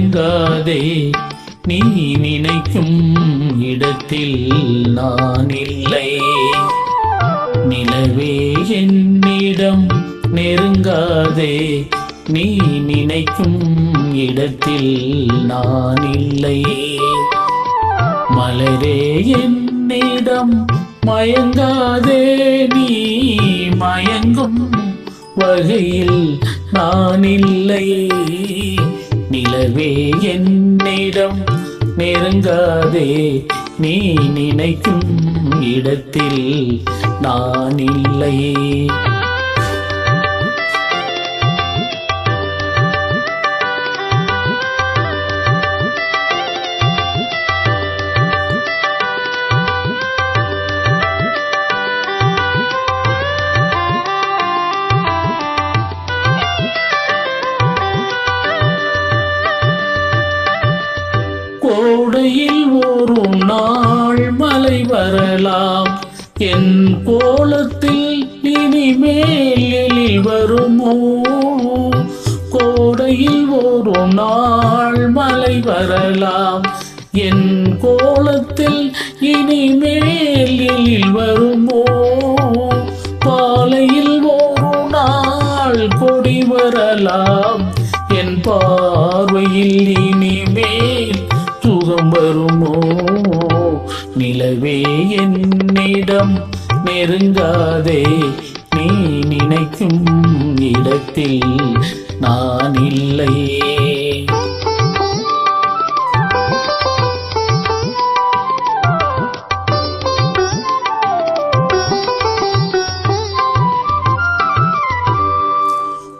நெருங்காதே நீ நினைக்கும் இடத்தில் நான் இல்லை நிலவே என்னிடம் நெருங்காதே நீ நினைக்கும் இடத்தில் நான் இல்லை மலரே என்னிடம் மயங்காதே நீ மயங்கும் வகையில் நான் இல்லை நிலவே என்னிடம் நெருங்காதே. நீ நினைக்கும் இடத்தில் நான் இல்லையே. வரலாம். என் கோலத்தில் இனிமேல் வருமோ? கோடையில் ஒரு நாள் மலை வரலாம். என் கோலத்தில் இனிமேல் வருமோ? பாலையில் ஒரு நாள் கொடி வரலாம். என் பார்வையில் இனிமேல் சுகம் வருமோ? நிலவே என்னிடம் நெருங்காதே. நீ நினைக்கும் இடத்தில் நான் இல்லை.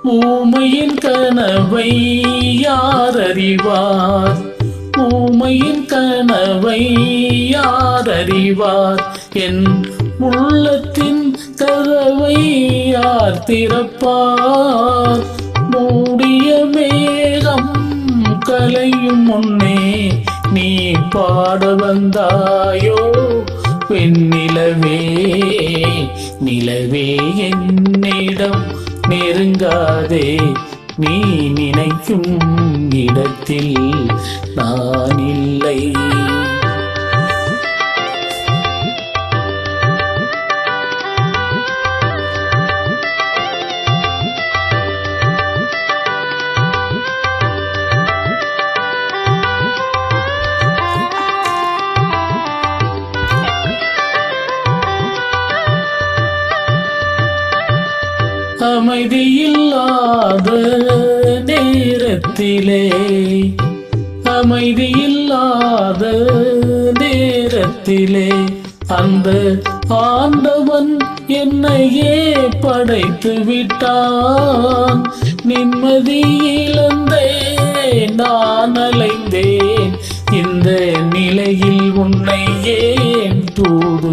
ஊமையின் கனவை யார் அறிவார்? ஊமையின் கனவை யார் அறிவார் என் உள்ளத்தின் கதவை யார் திறப்பார்? மூடிய மேகம் கலையும் முன்னே நீ பாட வந்தாயோ? பெண்ணிலவே நிலவே என்னிடம் நெருங்காதே. நீ நினைக்கும் இடத்தில் நான் இல்லை அமைதியில்லாத நேரத்திலே அமைதியில்லாத நேரத்திலே அந்த ஆண்டவன் என்னையே படைத்து விட்டான். நிம்மதி இழந்தே நான் அலைந்தேன். இந்த நிலையில் உன்னை ஏன் தூது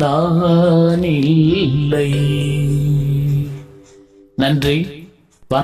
தானில்லை. இல்லை நன்றி.